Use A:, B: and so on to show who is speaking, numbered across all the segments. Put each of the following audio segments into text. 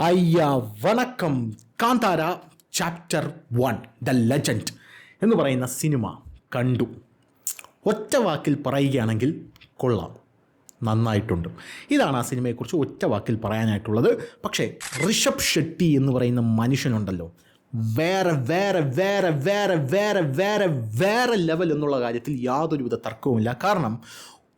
A: അയ്യ വണക്കം. Kantara chapter one the legend എന്ന് പറയുന്ന സിനിമ കണ്ടു. ഒറ്റ വാക്കിൽ പറയുകയാണെങ്കിൽ കൊള്ളാം. നന്നായിട്ടുണ്ട്. ഇതാണ് ആ സിനിമയെക്കുറിച്ച് ഒറ്റ വാക്കിൽ പറയാനായിട്ടുള്ളത്. പക്ഷേ ഋഷഭ് ഷെട്ടി എന്ന് പറയുന്ന മനുഷ്യനുണ്ടല്ലോ. വേറെ വേറെ വേറെ വേറെ വേറെ വേറെ വേറെ ലെവൽ എന്നുള്ള കാര്യത്തിൽ യാതൊരുവിധ തർക്കവുമില്ല. കാരണം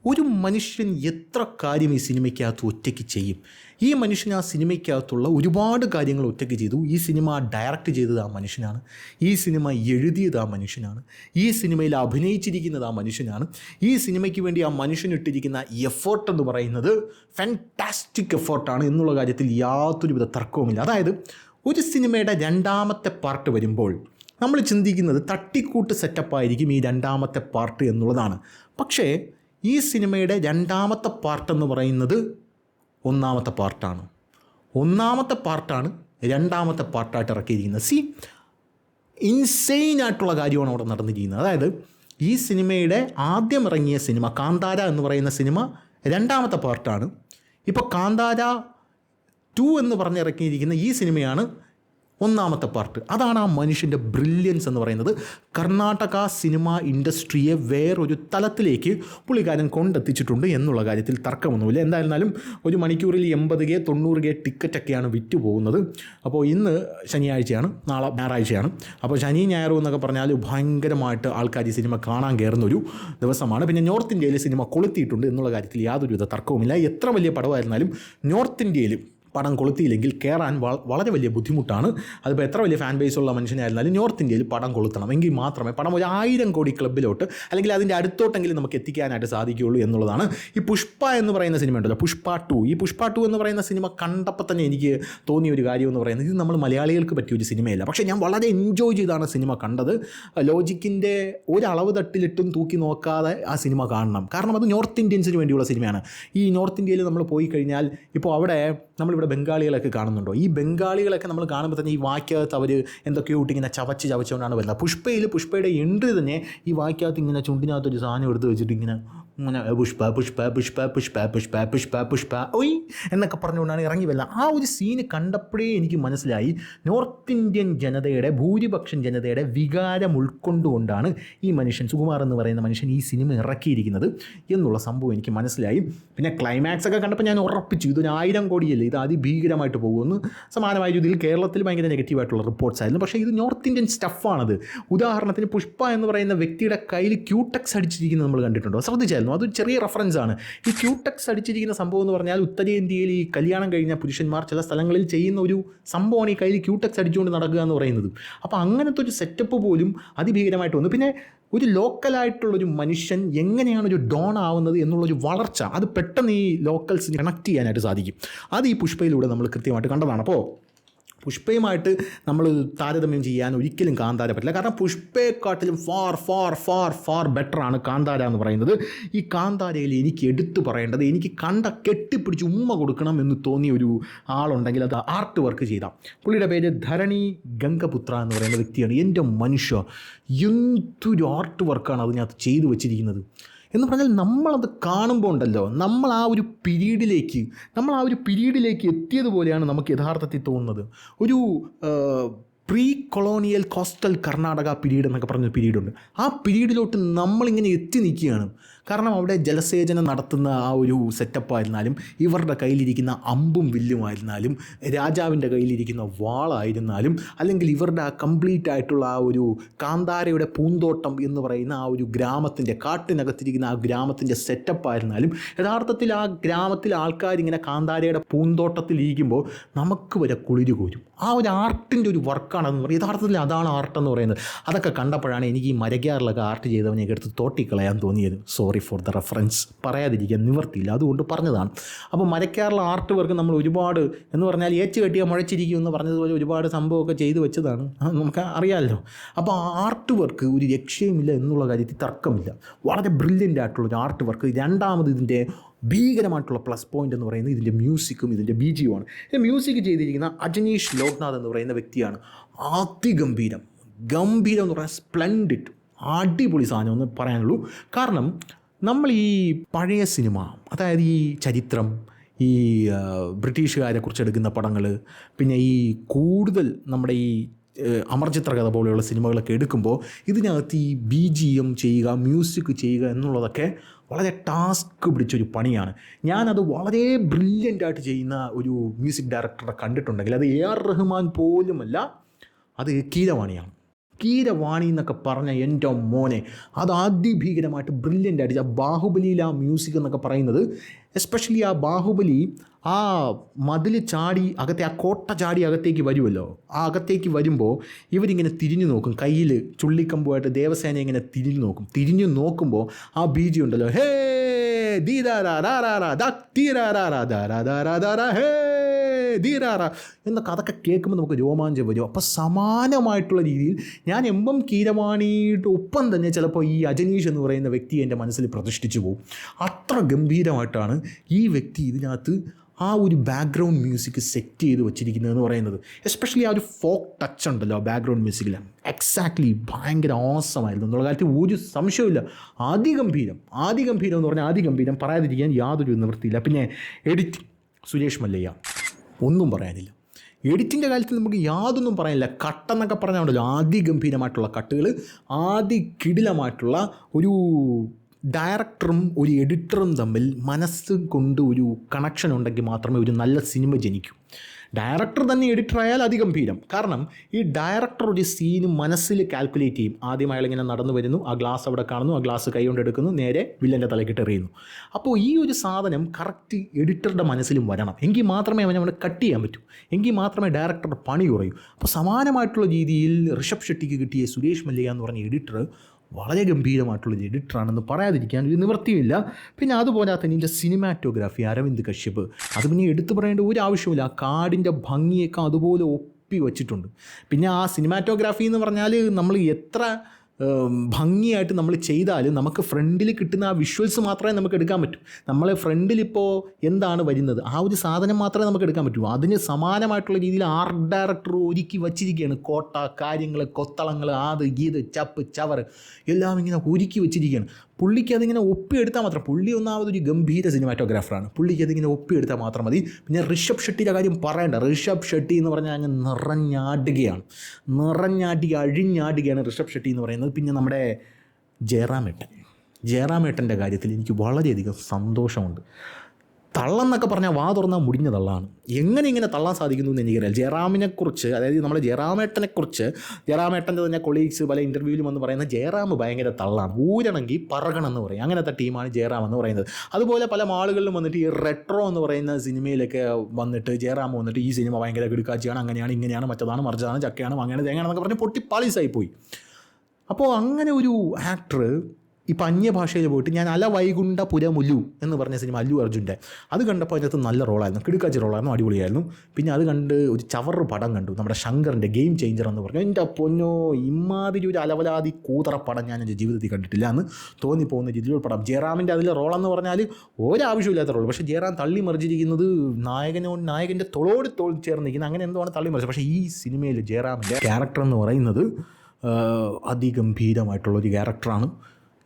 A: ഒരു മനുഷ്യൻ എത്ര കാര്യം ഈ സിനിമയ്ക്കകത്ത് ഒറ്റയ്ക്ക് ചെയ്യും? ഈ മനുഷ്യൻ ആ സിനിമയ്ക്കകത്തുള്ള ഒരുപാട് കാര്യങ്ങൾ ഒറ്റയ്ക്ക് ചെയ്തു. ഈ സിനിമ ഡയറക്റ്റ് ചെയ്തത് ആ മനുഷ്യനാണ്. ഈ സിനിമ എഴുതിയത് ആ മനുഷ്യനാണ്. ഈ സിനിമയിൽ അഭിനയിച്ചിരിക്കുന്നത് ആ മനുഷ്യനാണ്. ഈ സിനിമയ്ക്ക് വേണ്ടി ആ മനുഷ്യൻ ഇട്ടിരിക്കുന്ന എഫേർട്ട് എന്ന് പറയുന്നത് ഫാന്റാസ്റ്റിക് എഫേർട്ടാണ് എന്നുള്ള കാര്യത്തിൽ യാതൊരുവിധ തർക്കവുമില്ല. അതായത് ഒരു സിനിമയുടെ രണ്ടാമത്തെ പാർട്ട് വരുമ്പോൾ നമ്മൾ ചിന്തിക്കുന്നത് തട്ടിക്കൂട്ട് സെറ്റപ്പായിരിക്കും ഈ രണ്ടാമത്തെ പാർട്ട് എന്നുള്ളതാണ്. പക്ഷേ ഈ സിനിമയുടെ രണ്ടാമത്തെ പാർട്ട് എന്ന് പറയുന്നത് ഒന്നാമത്തെ പാർട്ടാണ്. ഒന്നാമത്തെ പാർട്ടാണ് രണ്ടാമത്തെ പാർട്ടായിട്ട് ഇറക്കിയിരിക്കുന്നത്. സി ഇൻസെയിൻ ആയിട്ടുള്ള കാര്യമാണ് അവിടെ നടന്നിരിക്കുന്നത്. അതായത് ഈ സിനിമയുടെ ആദ്യം ഇറങ്ങിയ സിനിമ കാന്താര എന്ന് പറയുന്ന സിനിമ രണ്ടാമത്തെ പാർട്ടാണ്. ഇപ്പോൾ കാന്താര ടു എന്ന് പറഞ്ഞ് ഇറക്കിയിരിക്കുന്ന ഈ സിനിമയാണ് ഒന്നാമത്തെ പാർട്ട്. അതാണ് ആ മനുഷ്യന്റെ ബ്രില്യൻസ് എന്ന് പറയുന്നത്. കർണാടക സിനിമ ഇൻഡസ്ട്രിയെ വേറൊരു തലത്തിലേക്ക് പുള്ളിക്കാരൻ കൊണ്ടെത്തിച്ചിട്ടുണ്ട് എന്നുള്ള കാര്യത്തിൽ തർക്കമൊന്നുമില്ല. എന്തായിരുന്നാലും ഒരു മണിക്കൂറിൽ എൺപത് കെ തൊണ്ണൂറ് കെ ടിക്കറ്റൊക്കെയാണ് വിറ്റ് പോകുന്നത്. അപ്പോൾ ഇന്ന് ശനിയാഴ്ചയാണ് നാളെ ഞായറാഴ്ചയാണ്. അപ്പോൾ ശനി ഞായറും എന്നൊക്കെ പറഞ്ഞാൽ ഭയങ്കരമായിട്ട് ആൾക്കാർ ഈ സിനിമ കാണാൻ കയറുന്ന ഒരു ദിവസമാണ്. പിന്നെ നോർത്ത് ഇന്ത്യയിൽ സിനിമ കൊളുത്തിയിട്ടുണ്ട് എന്നുള്ള കാര്യത്തിൽ യാതൊരുവിധ തർക്കവുമില്ല. എത്ര വലിയ പടമായിരുന്നാലും നോർത്ത് ഇന്ത്യയിൽ പടം കൊളുത്തിയില്ലെങ്കിൽ കയറാൻ വളരെ വലിയ ബുദ്ധിമുട്ടാണ്. അതിപ്പോൾ എത്ര വലിയ ഫാൻ ബേസ് ഉള്ള മനുഷ്യനായിരുന്നാലും നോർത്ത് ഇന്ത്യയിൽ പടം കൊളുത്തണം. എങ്കിൽ മാത്രമേ പടം ഒരു ആയിരം കോടി ക്ലബിലോട്ട് അല്ലെങ്കിൽ അതിന്റെ അടുത്തോട്ടെങ്കിലും നമുക്ക് എത്തിക്കാനായിട്ട് സാധിക്കുകയുള്ളൂ എന്നുള്ളതാണ്. ഈ പുഷ്പ എന്ന് പറയുന്ന സിനിമ ഉണ്ടല്ലോ പുഷ്പ ടു. ഈ പുഷ്പ ടു എന്ന് പറയുന്ന സിനിമ കണ്ടപ്പോൾ തന്നെ എനിക്ക് തോന്നിയ ഒരു കാര്യം എന്ന് പറയുന്നത് ഇത് നമ്മൾ മലയാളികൾക്ക് പറ്റിയ ഒരു സിനിമയല്ല പക്ഷേ ഞാൻ വളരെ എൻജോയ് ചെയ്താണ് സിനിമ കണ്ടത്. ലോജിക്കിന്റെ ഒരളവ് തട്ടിലിട്ടും തൂക്കി നോക്കാതെ ആ സിനിമ കാണണം. കാരണം അത് നോർത്ത് ഇന്ത്യൻസിന് വേണ്ടിയുള്ള സിനിമയാണ് ഈ നോർത്ത് ഇന്ത്യയിൽ നമ്മൾ പോയി കഴിഞ്ഞാൽ ഇപ്പോൾ അവിടെ നമ്മളിവിടെ ബംഗാളികളൊക്കെ കാണുന്നുണ്ടോ? ഈ ബംഗാളികളൊക്കെ നമ്മൾ കാണുമ്പോൾ തന്നെ ഈ വാക്കകത്ത് അവർ എന്തൊക്കെയോ ഇട്ടിങ്ങനെ ചവച്ച് ചവച്ചുകൊണ്ടാണ് വരുന്നത്. പുഷ്പയിൽ പുഷ്പയുടെ എൻട്രി തന്നെ ഈ വാക്കകത്ത് ഇങ്ങനെ ചുണ്ടിനകത്തൊരു സാധനം എടുത്ത് വെച്ചിട്ട് ഇങ്ങനെ ഇങ്ങനെ പുഷ്പ പുഷ്പ പുഷ്പ പുഷ്പ പുഷ്പ പുഷ്പ പുഷ്പ ഒയ് എന്നൊക്കെ പറഞ്ഞുകൊണ്ടാണ് ഇറങ്ങി വരുന്നത് ആ ഒരു സീന് കണ്ടപ്പോഴേ എനിക്ക് മനസ്സിലായി. നോർത്ത് ഇന്ത്യൻ ജനതയുടെ ഭൂരിപക്ഷം ജനതയുടെ വികാരം ഉൾക്കൊണ്ടുകൊണ്ടാണ് ഈ മനുഷ്യൻ സുകുമാർ എന്ന് പറയുന്ന മനുഷ്യൻ ഈ സിനിമ ഇറക്കിയിരിക്കുന്നത് എന്നുള്ള സംഭവം എനിക്ക് മനസ്സിലായി. പിന്നെ ക്ലൈമാക്സ് ഒക്കെ കണ്ടപ്പോൾ ഞാൻ ഉറപ്പിച്ചു ഇതൊരു ആയിരം കോടിയല്ലേ ഇത് അതിഭീകരമായിട്ട് പോകുമെന്ന്. സമാനമായ രീതിയിൽ കേരളത്തിൽ ഭയങ്കര നെഗറ്റീവായിട്ടുള്ള റിപ്പോർട്ട്സ് ആയിരുന്നു. പക്ഷേ ഇത് നോർത്ത് ഇന്ത്യൻ സ്റ്റഫാണത് ഉദാഹരണത്തിന് പുഷ്പ എന്ന് പറയുന്ന വ്യക്തിയുടെ കയ്യിൽ ക്യൂടെക്സ് അടിച്ചിരിക്കുന്നത് നമ്മൾ കണ്ടിട്ടുണ്ടോ? ശ്രദ്ധിച്ചായിരുന്നു അതൊരു ചെറിയ റെഫറൻസ് ആണ്. ഈ ക്യൂടെക്സ് അടിച്ചിരിക്കുന്ന സംഭവം എന്ന് പറഞ്ഞാൽ ഉത്തരേന്ത്യയിൽ ഈ കല്യാണം കഴിഞ്ഞ പുരുഷന്മാർ ചില സ്ഥലങ്ങളിൽ ചെയ്യുന്ന ഒരു സംഭവമാണ് ഈ കയ്യിൽ ക്യൂടെക്സ് അടിച്ചുകൊണ്ട് നടക്കുക എന്ന് പറയുന്നത്. അപ്പോൾ അങ്ങനത്തെ ഒരു സെറ്റപ്പ് പോലും അതിഭീകരമായിട്ട് വന്നു. പിന്നെ ഒരു ലോക്കലായിട്ടുള്ളൊരു മനുഷ്യൻ എങ്ങനെയാണ് ഒരു ഡോൺ ആവുന്നത് എന്നുള്ളൊരു വളർച്ച അത് പെട്ടെന്ന് ഈ ലോക്കൽസിന് കണക്ട് ചെയ്യാനായിട്ട് സാധിക്കും. അത് ഈ പുഷ്പയിലൂടെ നമ്മൾ കൃത്യമായിട്ട് കണ്ടതാണ്. അപ്പോൾ പുഷ്പയുമായിട്ട് നമ്മൾ താരതമ്യം ചെയ്യാൻ ഒരിക്കലും കാന്താര പറ്റില്ല. കാരണം പുഷ്പയെക്കാട്ടിലും ഫാർ ഫാർ ഫാർ ഫാർ ബെറ്ററാണ് കാന്താര എന്ന് പറയുന്നത്. ഈ കാന്താരയിൽ എനിക്ക് എടുത്തു പറയേണ്ടത് എനിക്ക് കണ്ട കെട്ടിപ്പിടിച്ച് ഉമ്മ കൊടുക്കണം എന്ന് തോന്നിയ ഒരു ആളുണ്ടെങ്കിൽ അത് ആർട്ട് വർക്ക് ചെയ്താൽ പുള്ളിയുടെ പേര് ധരണി ഗംഗപുത്ര എന്ന് പറയുന്ന വ്യക്തിയാണ്. എന്റെ മനുഷ്യ എന്തൊരു ആർട്ട് വർക്കാണ് അതിനകത്ത് ചെയ്തു വെച്ചിരിക്കുന്നത്. എന്ന് പറഞ്ഞാൽ നമ്മളത് കാണുമ്പോൾ ഉണ്ടല്ലോ നമ്മൾ ആ ഒരു പിരീഡിലേക്ക് നമ്മൾ ആ ഒരു പിരീഡിലേക്ക് എത്തിയതുപോലെയാണ് നമുക്ക് യഥാർത്ഥത്തിൽ തോന്നുന്നത്. ഒരു pre colonial coastal Karnataka period എന്നൊക്കെ പറഞ്ഞൊരു പീരീഡുണ്ട്. ആ പീരീഡിലോട്ട് നമ്മളിങ്ങനെ എത്തി നിൽക്കുകയാണ്. കാരണം അവിടെ ജലസേചനം നടത്തുന്ന ആ ഒരു സെറ്റപ്പായിരുന്നാലും ഇവരുടെ കയ്യിലിരിക്കുന്ന അമ്പും വില്ലുമായിരുന്നാലും രാജാവിന്റെ കയ്യിലിരിക്കുന്ന വാളായിരുന്നാലും അല്ലെങ്കിൽ ഇവരുടെ ആ കംപ്ലീറ്റ് ആയിട്ടുള്ള ആ ഒരു കാന്താരയുടെ പൂന്തോട്ടം എന്ന് പറയുന്ന ആ ഒരു ഗ്രാമത്തിന്റെ കാട്ടിനകത്തിരിക്കുന്ന ആ ഗ്രാമത്തിന്റെ സെറ്റപ്പായിരുന്നാലും യഥാർത്ഥത്തിൽ ആ ഗ്രാമത്തിൽ ആൾക്കാരിങ്ങനെ കാന്താരയുടെ പൂന്തോട്ടത്തിൽ ഇരിക്കുമ്പോൾ നമുക്ക് വരെ കുളിര് കോരും. ആ ഒരു ആർട്ടിന്റെ ഒരു വർക്കാണെന്ന് പറയും. യഥാർത്ഥത്തിൽ അതാണ് ആർട്ടെന്ന് പറയുന്നത്. അതൊക്കെ കണ്ടപ്പോഴാണ് എനിക്ക് ഈ മരകാറിലൊക്കെ ആർട്ട് ചെയ്തവനെയൊക്കെ എടുത്ത് തോട്ടിക്കളയാൻ തോന്നിയത്. സോറി ഫോർ ദ റെഫറൻസ് പറയാതിരിക്കാൻ നിവർത്തിയില്ല. അതുകൊണ്ട് പറഞ്ഞതാണ്. അപ്പോൾ മരക്കാറിലെ ആർട്ട് വർക്ക് നമ്മൾ ഒരുപാട് എന്ന് പറഞ്ഞാൽ ഏച്ച് കെട്ടിയ മുഴച്ചിരിക്കും എന്ന് പറഞ്ഞതുപോലെ ഒരുപാട് സംഭവമൊക്കെ ചെയ്തു വെച്ചതാണ്. നമുക്ക് അറിയാമല്ലോ. അപ്പോൾ ആർട്ട് വർക്ക് ഒരു രക്ഷയുമില്ല എന്നുള്ള കാര്യത്തിൽ തർക്കമില്ല. വളരെ ബ്രില്യന്റ് ആയിട്ടുള്ള ഒരു ആർട്ട് വർക്ക്. രണ്ടാമത് ഇതിന്റെ ഭീകരമായിട്ടുള്ള പ്ലസ് പോയിന്റ് എന്ന് പറയുന്നത് ഇതിന്റെ മ്യൂസിക്കും ഇതിന്റെ ബീജിയുമാണ് ഇതിന്റെ മ്യൂസിക് ചെയ്തിരിക്കുന്ന അജനീഷ് ലോക്നാഥ് എന്ന് പറയുന്ന വ്യക്തിയാണ്. അതിഗംഭീരം. ഗംഭീരം എന്ന് പറഞ്ഞാൽ സ്പ്ലെൻഡിഡ് അടിപൊളി സാധനം എന്ന് പറയാനുള്ളൂ. കാരണം നമ്മൾ ഈ പഴയ സിനിമ അതായത് ഈ ചരിത്രം ഈ ബ്രിട്ടീഷുകാരെ കുറിച്ച് എടുക്കുന്ന പടങ്ങൾ പിന്നെ ഈ കൂടുതൽ നമ്മുടെ ഈ അമർചിത്രകഥ അമർചിത്ര കഥ പോലെയുള്ള സിനിമകളൊക്കെ എടുക്കുമ്പോൾ ഇതിനകത്ത് ഈ ബി ജി എം ചെയ്യുക മ്യൂസിക് ചെയ്യുക എന്നുള്ളതൊക്കെ വളരെ ടാസ്ക് പിടിച്ചൊരു പണിയാണ്. ഞാനത് വളരെ ബ്രില്യന്റായിട്ട് ചെയ്യുന്ന ഒരു മ്യൂസിക് ഡയറക്ടറെ കണ്ടിട്ടുണ്ടെങ്കിൽ അത് എ ആർ റഹ്മാൻ പോലുമല്ല അത് കീരവാണിയാണ്. കീരവാണി എന്നൊക്കെ പറഞ്ഞ എന്റെ മോനെ അത് അതിഭീകരമായിട്ട് ബ്രില്യന്റ് ആയിട്ട് ബാഹുബലിയിൽ ആ മ്യൂസിക് എന്നൊക്കെ പറയുന്നത് എസ്പെഷ്യലി ആ ബാഹുബലി ആ മതിൽ ചാടി അകത്തെ ആ കോട്ട ചാടി അകത്തേക്ക് വരുമല്ലോ ആ അകത്തേക്ക് വരുമ്പോൾ ഇവരിങ്ങനെ തിരിഞ്ഞു നോക്കും കയ്യിൽ ചുള്ളിക്കമ്പുമായിട്ട് ദേവസേന ഇങ്ങനെ തിരിഞ്ഞു നോക്കും തിരിഞ്ഞു നോക്കുമ്പോൾ ആ ബീജി ഉണ്ടല്ലോ ഹേ ദീരാരാ ദാ ദാ തീരാരാ ദാരാ ദാരാ ദാ ഹേ ധീരാറ എന്നൊക്കെ അതൊക്കെ കേൾക്കുമ്പോൾ നമുക്ക് രോമാഞ്ചം വരും. അപ്പോൾ സമാനമായിട്ടുള്ള രീതിയിൽ ഞാൻ എമ്പം കീരവാണിയുടെ ഒപ്പം തന്നെ ചിലപ്പോൾ ഈ അജനീഷ് എന്ന് പറയുന്ന വ്യക്തി എന്റെ മനസ്സിൽ പ്രതിഷ്ഠിച്ചു പോകും. അത്ര ഗംഭീരമായിട്ടാണ് ഈ വ്യക്തി ഇതിനകത്ത് ആ ഒരു ബാക്ക്ഗ്രൗണ്ട് മ്യൂസിക് സെറ്റ് ചെയ്ത് വെച്ചിരിക്കുന്നതെന്ന് പറയുന്നത്. എസ്പെഷ്യലി ആ ഒരു ഫോക്ക് ടച്ച് ഉണ്ടല്ലോ ബാക്ക്ഗ്രൗണ്ട് മ്യൂസിക്കിൽ എക്സാക്ട്ലി ഭയങ്കര ഓസമായിരുന്നു എന്നുള്ള കാര്യത്തിൽ ഒരു സംശയമില്ല ആദിഗംഭീരം ആദിഗംഭീരം എന്ന് പറഞ്ഞാൽ ആദിഗംഭീരം പറയാതിരിക്കാൻ യാതൊരു നിവൃത്തിയില്ല. പിന്നെ എഡിറ്റിംഗ് സുരേഷ് മല്ലയ്യ. ഒന്നും പറയാനില്ല. എഡിറ്റിന്റെ കാര്യത്തിൽ നമുക്ക് യാതൊന്നും പറയാനില്ല. കട്ടെന്നൊക്കെ പറഞ്ഞാൽ ഉണ്ടല്ലോ ആദിഗംഭീരമായിട്ടുള്ള കട്ടുകൾ ആദി കിടിലമായിട്ടുള്ള ഒരു ഡയറക്ടറും ഒരു എഡിറ്ററും തമ്മിൽ മനസ്സ് കൊണ്ട് ഒരു കണക്ഷൻ ഉണ്ടെങ്കിൽ മാത്രമേ ഒരു നല്ല സിനിമ ജനിക്കൂ. ഡയറക്ടർ തന്നെ എഡിറ്റർ ആയാൽ അതിഗംഭീരം കാരണം ഈ ഡയറക്ടർ ഒരു സീന് മനസ്സിൽ കാൽക്കുലേറ്റ് ചെയ്യും. ആദ്യം അയാൾ ഇങ്ങനെ നടന്നു വരുന്നു. ആ ഗ്ലാസ് അവിടെ കാണുന്നു. ആ ഗ്ലാസ് കൈ കൊണ്ട് എടുക്കുന്നു. നേരെ വില്ലന്റെ തലക്കിട്ട് എറിയുന്നു അപ്പോൾ ഈ ഒരു സാധനം കറക്റ്റ് എഡിറ്ററുടെ മനസ്സിലും വരണം. എങ്കിൽ മാത്രമേ അവനെ കട്ട് ചെയ്യാൻ പറ്റൂ. എങ്കിൽ മാത്രമേ ഡയറക്ടറുടെ പണി കുറയൂ. അപ്പോൾ സമാനമായിട്ടുള്ള രീതിയിൽ ഋഷഭ് ഷെട്ടിക്ക് കിട്ടിയ സുരേഷ് മല്ലിക എന്ന് പറഞ്ഞ എഡിറ്റർ വളരെ ഗംഭീരമായിട്ടുള്ള എഡിറ്ററാണെന്ന് പറയാതിരിക്കാൻ ഒരു നിവൃത്തിയില്ല പിന്നെ അതുപോലെ തന്നെ ഇതിന്റെ സിനിമാറ്റോഗ്രാഫി അരവിന്ദ് കശ്യപ്. അത് പിന്നെ എടുത്തു പറയേണ്ട ഒരു ആവശ്യമില്ല ആ കാടിന്റെ ഭംഗിയൊക്കെ അതുപോലെ ഒപ്പി വച്ചിട്ടുണ്ട്. പിന്നെ ആ സിനിമാറ്റോഗ്രാഫി എന്ന് പറഞ്ഞാൽ നമ്മൾ എത്ര ഭംഗിയായിട്ട് നമ്മൾ ചെയ്താൽ നമുക്ക് ഫ്രണ്ടിൽ കിട്ടുന്ന ആ വിഷ്വൽസ് മാത്രമേ നമുക്ക് എടുക്കാൻ പറ്റൂ. നമ്മളെ ഫ്രണ്ടിലിപ്പോൾ എന്താണ് വരുന്നത്? ആ ഒരു സാധനം മാത്രമേ നമുക്ക് എടുക്കാൻ പറ്റൂ. അതിന് സമാനമായിട്ടുള്ള രീതിയിൽ ആർട്ട് ഡയറക്ടർ ഒരുക്കി വച്ചിരിക്കുകയാണ്. കോട്ട കാര്യങ്ങൾ കൊത്തളങ്ങൾ ആത് ഗീത് ചപ്പ് ചവർ എല്ലാം ഇങ്ങനെ ഒരുക്കി വെച്ചിരിക്കുകയാണ്. പുള്ളിക്ക് അതിങ്ങനെ ഒപ്പിയെടുത്താൽ മാത്രം പുള്ളി ഒന്നാമത് ഒരു ഗംഭീര സിനിമാറ്റോഗ്രാഫറാണ്. പുള്ളിക്ക് അതിങ്ങനെ ഒപ്പിയെടുത്താൽ മാത്രം മതി. പിന്നെ ഋഷഭ് ഷെട്ടിയുടെ കാര്യം പറയണ്ട. ഋഷഭ് ഷെട്ടി എന്ന് പറഞ്ഞാൽ അങ്ങ് നിറഞ്ഞാടുകയാണ്. നിറഞ്ഞാടി അഴിഞ്ഞാടുകയാണ് ഋഷഭ് ഷെട്ടി എന്ന് പറയുന്നത്. പിന്നെ നമ്മുടെ ജയറാമേട്ടൻ ജയറാമേട്ടന്റെ കാര്യത്തിൽ എനിക്ക് വളരെയധികം സന്തോഷമുണ്ട്. തള്ളെന്നൊക്കെ പറഞ്ഞാൽ വാ തുറന്നാൽ മുടിഞ്ഞ തള്ളാണ്. എങ്ങനെ ഇങ്ങനെ തള്ളാൻ സാധിക്കുന്നു എന്ന് എനിക്കറിയാം ജയറാമിനെക്കുറിച്ച് അതായത് നമ്മുടെ ജയറാമേട്ടനെക്കുറിച്ച് ജയറാമേട്ടന്റെ തന്നെ കൊളീഗ്സ് പല ഇന്റർവ്യൂവിലും വന്ന് പറയുന്ന ജയറാം ഭയങ്കര തള്ളാണ്. ഊരണമെങ്കിൽ പറകണമെന്ന് പറയും. അങ്ങനത്തെ ടീമാണ് ജയറാം എന്ന് പറയുന്നത്. അതുപോലെ പല ആളുകളിലും വന്നിട്ട് ഈ റെട്രോ എന്ന് പറയുന്ന സിനിമയിലൊക്കെ വന്നിട്ട് ജയറാം വന്നിട്ട് ഈ സിനിമ ഭയങ്കര കിടുക്കാച്ചിയാണ് അങ്ങനെയാണ് ഇങ്ങനെയാണ് മറ്റതാണ് മറിച്ചതാണ് ചക്കയാണ് അങ്ങനെ തേങ്ങയാണെന്നൊക്കെ പറഞ്ഞ് പൊട്ടി പാളീസായി പോയി. അപ്പോൾ അങ്ങനെ ഒരു ആക്ടർ ഇപ്പം അന്യഭാഷയിൽ പോയിട്ട് ഞാൻ അല വൈകുണ്ഠ പുരമുലു എന്ന് പറഞ്ഞ സിനിമ അല്ലു അർജുന്റെ. അത് കണ്ടപ്പോൾ അതിനകത്ത് നല്ല റോളായിരുന്നു. കിടുക്കാച്ചി റോളായിരുന്നു അടിപൊളിയായിരുന്നു. പിന്നെ അത് കണ്ട് ഒരു ചവറ് പടം കണ്ടു. നമ്മുടെ ശങ്കറിന്റെ ഗെയിം ചേഞ്ചർ എന്ന് പറഞ്ഞു. എന്റെ പൊന്നോ ഇമാതിരി ഒരു അലവലാതി കൂതറ പടം ഞാൻ എന്റെ ജീവിതത്തിൽ കണ്ടിട്ടില്ല എന്ന് തോന്നിപ്പോകുന്ന രീതിയിലുള്ള പടം. ജയറാമിന്റെ അതിലെ റോളെന്ന് പറഞ്ഞാൽ ഒരാവശ്യമില്ലാത്ത റോൾ പക്ഷേ ജയറാം തള്ളി മറിച്ചിരിക്കുന്നത് നായകനോ നായകന്റെ തൊളോട് തോൾ ചേർന്നിരിക്കുന്നത് അങ്ങനെ എന്തോ ആണ് തള്ളി മറിച്ചത്. പക്ഷേ ഈ സിനിമയിൽ ജയറാമിന്റെ ക്യാരക്ടർ എന്ന് പറയുന്നത് അതിഗംഭീരമായിട്ടുള്ളൊരു ക്യാരക്ടറാണ്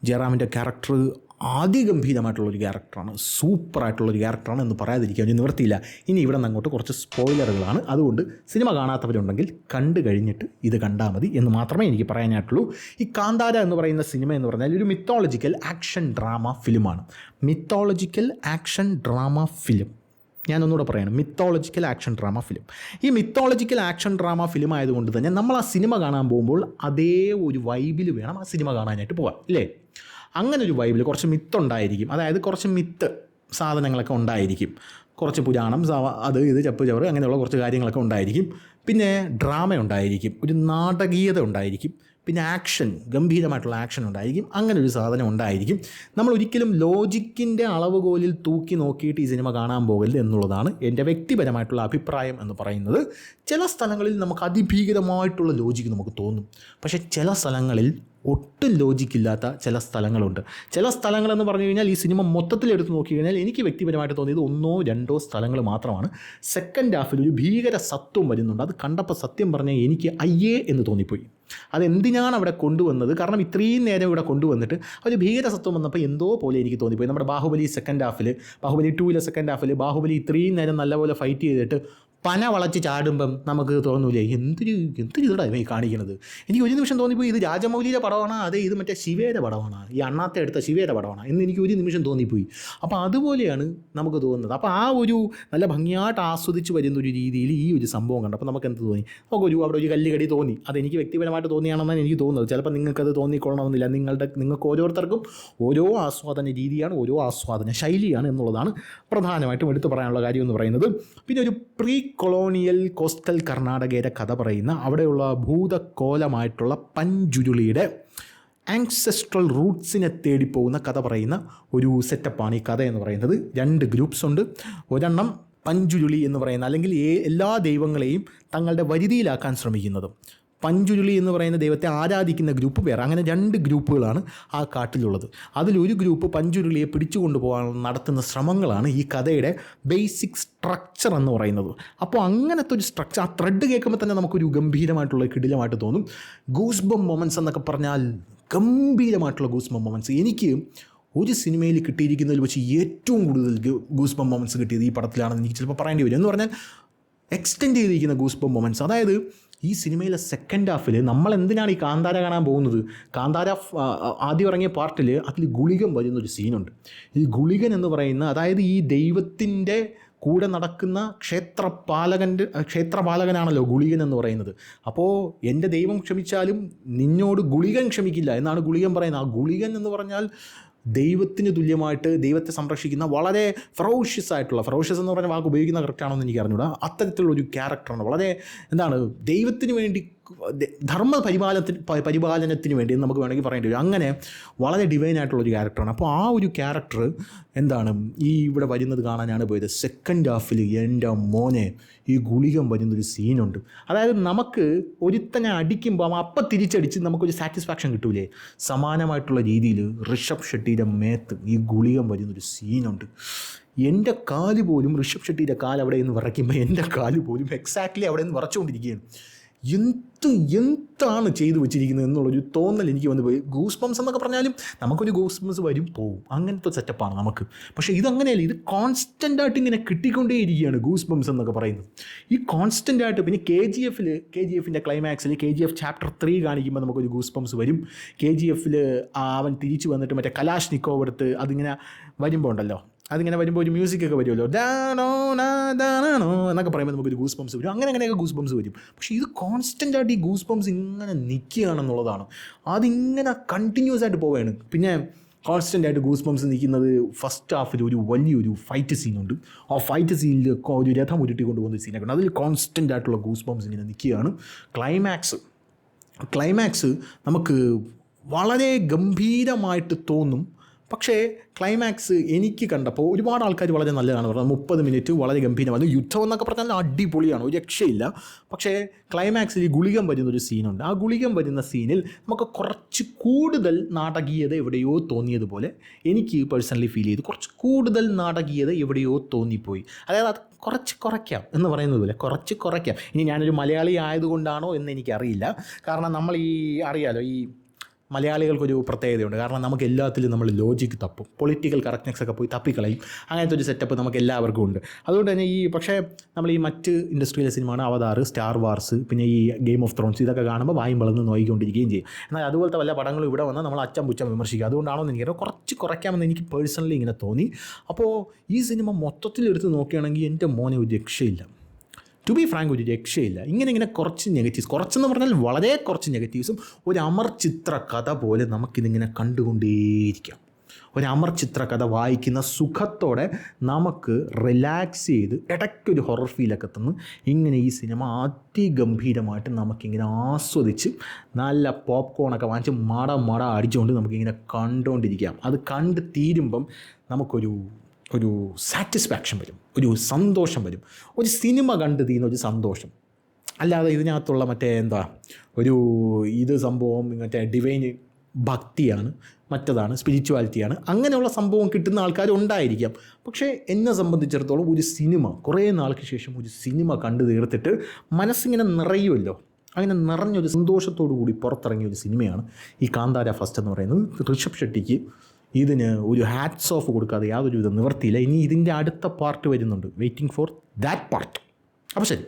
A: ജയറാമിന്റെ ക്യാരക്ടർ അതിഗംഭീരമായിട്ടുള്ളൊരു ക്യാരക്ടറാണ് സൂപ്പറായിട്ടുള്ളൊരു ക്യാരക്ടറാണ് എന്ന് പറയാതിരിക്കാൻ ഒരു നിവർത്തിയില്ല ഇനി ഇവിടെ നിന്ന് അങ്ങോട്ട് കുറച്ച് സ്പോയിലറുകളാണ് അതുകൊണ്ട് സിനിമ കാണാത്തവരുണ്ടെങ്കിൽ കണ്ടു കഴിഞ്ഞിട്ട് ഇത് കണ്ടാൽ മതി എന്ന് മാത്രമേ എനിക്ക് പറയാനായിട്ടുള്ളൂ. ഈ കാന്താര എന്ന് പറയുന്ന സിനിമ എന്ന് പറഞ്ഞാൽ ഒരു മിത്തോളജിക്കൽ ആക്ഷൻ ഡ്രാമ ഫിലിമാണ് മിത്തോളജിക്കൽ ആക്ഷൻ ഡ്രാമ ഫിലിം ഞാൻ ഒന്നുകൂടെ പറയണം. മിത്തോളജിക്കൽ ആക്ഷൻ ഡ്രാമ ഫിലിം ഈ മിത്തോളജിക്കൽ ആക്ഷൻ ഡ്രാമ ഫിലിം ആയതുകൊണ്ട് തന്നെ നമ്മൾ ആ സിനിമ കാണാൻ പോകുമ്പോൾ അതേ ഒരു വൈബിൽ വേണം ആ സിനിമ കാണാനായിട്ട് പോകാം ഇല്ലേ? അങ്ങനെ ഒരു വൈബിൽ കുറച്ച് മിത്ത് ഉണ്ടായിരിക്കും. അതായത് കുറച്ച് മിത്ത് സാധനങ്ങളൊക്കെ ഉണ്ടായിരിക്കും. കുറച്ച് പുരാണം അത് ഇത് ചപ്പ് ചവറ് അങ്ങനെയുള്ള കുറച്ച് കാര്യങ്ങളൊക്കെ ഉണ്ടായിരിക്കും. പിന്നെ ഡ്രാമ ഉണ്ടായിരിക്കും. ഒരു നാടകീയത ഉണ്ടായിരിക്കും. പിന്നെ ആക്ഷൻ ഗംഭീരമായിട്ടുള്ള ആക്ഷൻ ഉണ്ടായിരിക്കും. അങ്ങനെ ഒരു സാധനം ഉണ്ടായിരിക്കും. നമ്മൾ ഒരിക്കലും ലോജിക്കിന്റെ അളവുകോലിൽ തൂക്കി നോക്കിയിട്ട് ഈ സിനിമ കാണാൻ പോകരുത് എന്നുള്ളതാണ് എന്റെ വ്യക്തിപരമായിട്ടുള്ള അഭിപ്രായം എന്ന് പറയുന്നത്. ചില സ്ഥലങ്ങളിൽ നമുക്ക് അതിഭീകരമായിട്ടുള്ള ലോജിക്ക് നമുക്ക് തോന്നും. പക്ഷേ ചില സ്ഥലങ്ങളിൽ ഒട്ടും ലോജിക്കില്ലാത്ത ചില സ്ഥലങ്ങളുണ്ട്. ചില സ്ഥലങ്ങളെന്ന് പറഞ്ഞു കഴിഞ്ഞാൽ ഈ സിനിമ മൊത്തത്തിൽ എടുത്തു നോക്കി കഴിഞ്ഞാൽ എനിക്ക് വ്യക്തിപരമായിട്ട് തോന്നിയത് ഒന്നോ രണ്ടോ സ്ഥലങ്ങൾ മാത്രമാണ്. സെക്കൻഡ് ഹാഫിൽ ഒരു ഭീകര സത്വം വരുന്നുണ്ട്. അത് കണ്ടപ്പോൾ സത്യം പറഞ്ഞാൽ എനിക്ക് അയ്യേ എന്ന് തോന്നിപ്പോയി. അതെന്തിനാണ് അവിടെ കൊണ്ടുവന്നത്? കാരണം ഇത്രയും നേരം ഇവിടെ കൊണ്ടുവന്നിട്ട് ഒരു ഭീകരസത്വം വന്നപ്പോൾ എന്തോ പോലെ എനിക്ക് തോന്നിപ്പോയി. നമ്മുടെ ബാഹുബലി സെക്കൻഡ് ഹാഫിൽ ബാഹുബലി ടൂവിലെ സെക്കൻഡ് ഹാഫിൽ ബാഹുബലി ഇത്രയും നേരം നല്ലപോലെ ഫൈറ്റ് ചെയ്തിട്ട് പന വളച്ച് ചാടുമ്പം നമുക്ക് തോന്നൂലേ എന്തൊരു എന്തൊരു ഇതടാ ഇവ കാണിക്കുന്നത് എനിക്ക് ഒരു നിമിഷം തോന്നിപ്പോയി ഇത് രാജമൗലിയുടെ പടമാണോ അതെ ഇത് മറ്റേ ശിവയുടെ പടമാണ് ഈ അണ്ണാത്ത എടുത്ത ശിവയുടെ പടമാണ് എന്ന് എനിക്ക് ഒരു നിമിഷം തോന്നിപ്പോയി. അപ്പോൾ അതുപോലെയാണ് നമുക്ക് തോന്നുന്നത്. അപ്പോൾ ആ ഒരു നല്ല ഭംഗിയായിട്ട് ആസ്വദിച്ച് വരുന്ന ഒരു രീതിയിൽ ഈ ഒരു സംഭവം കണ്ടപ്പോൾ നമുക്ക് എന്ത് തോന്നി? നമുക്കൊരു അവിടെ ഒരു കല്ലുകടി തോന്നി. അതെനിക്ക് വ്യക്തിപരമായിട്ട് തോന്നിയാണെന്നാണ് എനിക്ക് തോന്നുന്നത്. ചിലപ്പോൾ നിങ്ങൾക്കത് തോന്നിക്കൊള്ളണമെന്നില്ല. നിങ്ങളുടെ നിങ്ങൾക്ക് ഓരോരുത്തർക്കും ഓരോ ആസ്വാദന രീതിയാണ് ഓരോ ആസ്വാദന ശൈലിയാണ് എന്നുള്ളതാണ് പ്രധാനമായിട്ടും എടുത്തു പറയാനുള്ള കാര്യം എന്ന് പറയുന്നത്. പിന്നെ ഒരു പ്രീ കൊളോണിയൽ കോസ്റ്റൽ കർണാടകയുടെ കഥ പറയുന്ന അവിടെയുള്ള ഭൂതക്കോലമായിട്ടുള്ള പഞ്ചുരുളിയുടെ ആങ്സെസ്ട്രൽ റൂട്ട്സിനെ തേടി പോകുന്ന കഥ പറയുന്ന ഒരു സെറ്റപ്പാണ് ഈ കഥ എന്ന് പറയുന്നത്. രണ്ട് ഗ്രൂപ്പ്സ് ഉണ്ട്. ഒരെണ്ണം പഞ്ചുരുളി എന്ന് പറയുന്ന അല്ലെങ്കിൽ എല്ലാ ദൈവങ്ങളെയും തങ്ങളുടെ വരുതിയിലാക്കാൻ ശ്രമിക്കുന്നതും. പഞ്ചുരുളി എന്ന് പറയുന്ന ദൈവത്തെ ആരാധിക്കുന്ന ഗ്രൂപ്പ് വേറെ. അങ്ങനെ രണ്ട് ഗ്രൂപ്പുകളാണ് ആ കാട്ടിലുള്ളത്. അതിലൊരു ഗ്രൂപ്പ് പഞ്ചുരുളിയെ പിടിച്ചു കൊണ്ടുപോകാൻ നടത്തുന്ന ശ്രമങ്ങളാണ് ഈ കഥയുടെ ബേസിക് സ്ട്രക്ചർ എന്ന് പറയുന്നത്. അപ്പോൾ അങ്ങനത്തെ ഒരു സ്ട്രക്ചർ ആ ത്രെഡ് കേൾക്കുമ്പോൾ തന്നെ നമുക്കൊരു ഗംഭീരമായിട്ടുള്ള കിടിലമായിട്ട് തോന്നും. ഗൂസ്ബം മൊമെന്റ്സ് എന്നൊക്കെ പറഞ്ഞാൽ ഗംഭീരമായിട്ടുള്ള ഗൂസ്ബം മൊമെന്റ്സ് എനിക്ക് ഒരു സിനിമയിൽ കിട്ടിയിരിക്കുന്നതിൽ വെച്ച് ഏറ്റവും കൂടുതൽ ഗൂസ്ബം മൊമെന്റ്സ് കിട്ടിയത് ഈ പടത്തിലാണെന്ന് എനിക്ക് ചിലപ്പോൾ പറയേണ്ടി വരും. എന്ന് പറഞ്ഞാൽ എക്സ്റ്റെൻഡ് ചെയ്തിരിക്കുന്ന ഗൂസ്ബം മൊമെന്റ്സ് അതായത് ഈ സിനിമയിലെ സെക്കൻഡ് ഹാഫിൽ നമ്മൾ എന്തിനാണ് ഈ കാന്താര കാണാൻ പോകുന്നത്? കാന്താര ആദ്യം ഇറങ്ങിയ പാർട്ടിൽ അതിൽ ഗുളികൻ വരുന്നൊരു സീനുണ്ട് ഈ ഗുളികൻ എന്ന് പറയുന്ന അതായത് ഈ ദൈവത്തിന്റെ കൂടെ നടക്കുന്ന ക്ഷേത്രപാലകന്റെ ക്ഷേത്രപാലകനാണല്ലോ ഗുളികൻ എന്ന് പറയുന്നത്. അപ്പോൾ എന്റെ ദൈവം ക്ഷമിച്ചാലും നിന്നോട് ഗുളികൻ ക്ഷമിക്കില്ല എന്നാണ് ഗുളികൻ പറയുന്നത്. ആ ഗുളികൻ എന്ന് പറഞ്ഞാൽ ദൈവത്തിന് തുല്യമായിട്ട് ദൈവത്തെ സംരക്ഷിക്കുന്ന വളരെ ഫറോഷ്യസ് ആയിട്ടുള്ള ഫറോഷ്യസ് എന്ന് പറഞ്ഞ വാക്ക് ഉപയോഗിക്കുന്ന കറക്റ്റാണോ എന്ന് എനിക്ക് അറിഞ്ഞൂടാ. അത്തരത്തിലുള്ള ഒരു ക്യാരക്ടറാണ് വളരെ എന്താണ് ദൈവത്തിന് വേണ്ടി ധർമ്മ പരിപാലനത്തിന് പരിപാലനത്തിന് വേണ്ടി നമുക്ക് വേണമെങ്കിൽ പറയേണ്ടി വരും. അങ്ങനെ വളരെ ഡിവൈൻ ആയിട്ടുള്ള ഒരു ക്യാരക്ടറാണ് അപ്പോൾ ആ ഒരു ക്യാരക്ടർ എന്താണ്? ഈ ഇവിടെ വരുന്നത് കാണാനാണ് പോയത്. സെക്കൻഡ് ഹാഫിൽ എന്റെ മോനെ ഈ ഗുളികം വരുന്നൊരു സീനുണ്ട് അതായത് നമുക്ക് ഒരുത്തനെ അടിക്കുമ്പോൾ അപ്പം തിരിച്ചടിച്ച് നമുക്കൊരു സാറ്റിസ്ഫാക്ഷൻ കിട്ടൂലേ? സമാനമായിട്ടുള്ള രീതിയിൽ ഋഷഭ് ഷെട്ടിയുടെ മേത്ത് ഈ ഗുളികം വരുന്നൊരു സീനുണ്ട് എന്റെ കാൽ പോലും ഋഷഭ് ഷെട്ടിയുടെ കാൽ അവിടെ നിന്ന് വിറയ്ക്കുമ്പോൾ എന്റെ കാൽ പോലും എക്സാക്ട്ലി അവിടെ നിന്ന് വിറച്ചുകൊണ്ടിരിക്കുകയാണ്. എന്ത് എന്താണ് ചെയ്തു വെച്ചിരിക്കുന്നത് എന്നുള്ളൊരു തോന്നൽ എനിക്ക് വന്നു പോയി. ഗൂസ് എന്നൊക്കെ പറഞ്ഞാലും നമുക്കൊരു ഗൂസ് ബംസ് വരും പോവും. അങ്ങനത്തെ സെറ്റപ്പാണ് നമുക്ക്. പക്ഷേ ഇതങ്ങനെയല്ല ഇത് കോൺസ്റ്റന്റ് ആയിട്ട് ഇങ്ങനെ കിട്ടിക്കൊണ്ടേയിരിക്കുകയാണ് ഗൂസ് ബംസ് എന്നൊക്കെ പറയുന്നത്. ഈ കോൺസ്റ്റന്റ് ആയിട്ട് പിന്നെ കെ ജി എഫിൽ കെ ജി എഫിന്റെ ക്ലൈമാക്സിൽ K G F chapter three കാണിക്കുമ്പോൾ നമുക്കൊരു ഗൂസ് ബംസ് വരും കെ ജി എഫിൽ അവൻ തിരിച്ചു വന്നിട്ട് മറ്റേ കലാഷ് നിക്കോ എടുത്ത് അതിങ്ങനെ വരുമ്പോൾ ഉണ്ടല്ലോ. അതിങ്ങനെ വരുമ്പോൾ ഒരു മ്യൂസിക് ഒക്കെ വരുമല്ലോ. ഡാനോ ഡാനാണോ എന്നൊക്കെ പറയുമ്പോൾ നമുക്കൊരു ഗൂസ് ബംസ് വരും. അങ്ങനെ അങ്ങനെയൊക്കെ ഗൂസ് ബംസ് വരും. പക്ഷേ ഇത് കോൺസ്റ്റന്റ് ആയിട്ട് ഈ ഗൂസ് ബംസ് ഇങ്ങനെ നിൽക്കുകയാണെന്നുള്ളതാണ് അതിങ്ങനെ കണ്ടിന്യൂസ് ആയിട്ട് പോവുകയാണ്. പിന്നെ കോൺസ്റ്റന്റ് ആയിട്ട് ഗൂസ് ബംസ് നിൽക്കുന്നത് ഫസ്റ്റ് ഹാഫിൽ ഒരു വലിയൊരു ഫൈറ്റ് സീനുണ്ട് ആ ഫൈറ്റ് സീനിൽ ഒരു രഥം ഉരുട്ടി കൊണ്ടുപോകുന്ന സീനൊക്കെ ഉണ്ട് അതിൽ കോൺസ്റ്റന്റ് ആയിട്ടുള്ള ഗൂസ് ബംസ് ഇങ്ങനെ നിൽക്കുകയാണ്. ക്ലൈമാക്സ് ക്ലൈമാക്സ് നമുക്ക് വളരെ ഗംഭീരമായിട്ട് തോന്നും. പക്ഷേ ക്ലൈമാക്സ് എനിക്ക് കണ്ടപ്പോൾ ഒരുപാട് ആൾക്കാർ വളരെ നല്ലതാണ് പറഞ്ഞത്. മുപ്പത് മിനിറ്റ് വളരെ ഗംഭീരമാണ് യുദ്ധം എന്നൊക്കെ പറഞ്ഞാൽ അടിപൊളിയാണ് ഒരു രക്ഷയില്ല. പക്ഷേ ക്ലൈമാക്സിൽ ഗുളികം വരുന്നൊരു സീനുണ്ട് ആ ഗുളികം വരുന്ന സീനിൽ നമുക്ക് കുറച്ച് കൂടുതൽ നാടകീയത എവിടെയോ തോന്നിയതുപോലെ എനിക്ക് പേഴ്സണലി ഫീൽ ചെയ്തു. കുറച്ച് കൂടുതൽ നാടകീയത എവിടെയോ തോന്നിപ്പോയി. അതായത് അത് കുറച്ച് കുറയ്ക്കാം എന്ന് പറയുന്നത് പോലെ കുറച്ച് കുറയ്ക്കാം. ഇനി ഞാനൊരു മലയാളി ആയതുകൊണ്ടാണോ എന്ന് എനിക്കറിയില്ല. കാരണം നമ്മൾ ഈ അറിയാലോ ഈ മലയാളികൾക്കൊരു പ്രത്യേകതയുണ്ട്. കാരണം നമുക്ക് എല്ലാത്തിലും നമ്മൾ ലോജിക്ക് തപ്പും. പൊളിറ്റിക്കൽ കറക്റ്റ്നെസ് ഒക്കെ പോയി തപ്പിക്കളയും. അങ്ങനത്തെ ഒരു സെറ്റപ്പ് നമുക്ക് എല്ലാവർക്കും ഉണ്ട്. അതുകൊണ്ട് തന്നെ ഈ പക്ഷേ നമ്മൾ ഈ മറ്റ് ഇൻഡസ്ട്രിയിലെ സിനിമയാണ് അവതാർ സ്റ്റാർ വാർസ് പിന്നെ ഈ ഗെയിം ഓഫ് ത്രോൺസ് ഇതൊക്കെ കാണുമ്പോൾ വായും വളർന്ന് നോയിക്കൊണ്ടിരിക്കുകയും ചെയ്യും. എന്നാൽ അതുപോലത്തെ വല്ല പടങ്ങളും ഇവിടെ വന്നാൽ നമ്മൾ അച്ചം പുച്ചം വിമർശിക്കുക അതുകൊണ്ടാണോ എന്ന് എനിക്കറിയാം കുറച്ച് കുറയ്ക്കാമെന്ന് എനിക്ക് പേഴ്സണലി ഇങ്ങനെ തോന്നി. അപ്പോൾ ഈ സിനിമ മൊത്തത്തിൽ എടുത്ത് നോക്കുകയാണെങ്കിൽ എന്റെ മോനെ ഒരു രക്ഷയില്ല. ടു ബി ഫ്രാങ്ക് ഒരു രക്ഷയില്ല. ഇങ്ങനെ ഇങ്ങനെ കുറച്ച് നെഗറ്റീവ്സ് കുറച്ചെന്ന് പറഞ്ഞാൽ വളരെ കുറച്ച് നെഗറ്റീവ്സും ഒരു അമർ ചിത്ര കഥ പോലെ നമുക്കിതിങ്ങനെ കണ്ടുകൊണ്ടേയിരിക്കാം. ഒരു അമർ ചിത്ര കഥ വായിക്കുന്ന സുഖത്തോടെ നമുക്ക് റിലാക്സ് ചെയ്ത് ഇടയ്ക്കൊരു ഹൊറർ ഫീലൊക്കെ തന്ന് ഇങ്ങനെ ഈ സിനിമ അതിഗംഭീരമായിട്ട് നമുക്കിങ്ങനെ ആസ്വദിച്ച് നല്ല പോപ്കോണൊക്കെ വാങ്ങിച്ച് മട മട അടിച്ചുകൊണ്ട് നമുക്കിങ്ങനെ കണ്ടുകൊണ്ടിരിക്കാം അത് കണ്ട് തീരുമ്പം നമുക്കൊരു ഒരു സാറ്റിസ്ഫാക്ഷൻ വരും ഒരു സന്തോഷം വരും. ഒരു സിനിമ കണ്ട് തീരുന്ന ഒരു സന്തോഷം. അല്ലാതെ ഇതിനകത്തുള്ള മറ്റേ എന്താ ഒരു ഇത് സംഭവം മറ്റേ ഡിവൈൻ ഭക്തിയാണ് മറ്റതാണ് സ്പിരിച്വാലിറ്റിയാണ് അങ്ങനെയുള്ള സംഭവം കിട്ടുന്ന ആൾക്കാർ ഉണ്ടായിരിക്കാം. പക്ഷേ എന്നെ സംബന്ധിച്ചിടത്തോളം ഒരു സിനിമ കുറേ നാൾക്ക് ശേഷം ഒരു സിനിമ കണ്ടു തീർത്തിട്ട് മനസ്സിങ്ങനെ നിറയുമല്ലോ അങ്ങനെ നിറഞ്ഞൊരു സന്തോഷത്തോടു കൂടി പുറത്തിറങ്ങിയ ഒരു സിനിമയാണ് ഈ കാന്താര ഫസ്റ്റ് എന്ന് പറയുന്നത്. ഋഷഭ് ഷെട്ടിക്ക് ഇതിന് ഒരു ഹാറ്റ്സ് ഓഫ് കൊടുക്കാതെ യാതൊരു വിധ നിവർത്തിയില്ല. ഇനി ഇതിന്റെ അടുത്ത പാർട്ട് വരുന്നുണ്ട്. വെയിറ്റിംഗ് ഫോർ ദാറ്റ് പാർട്ട് അപ്പോൾ ശരി.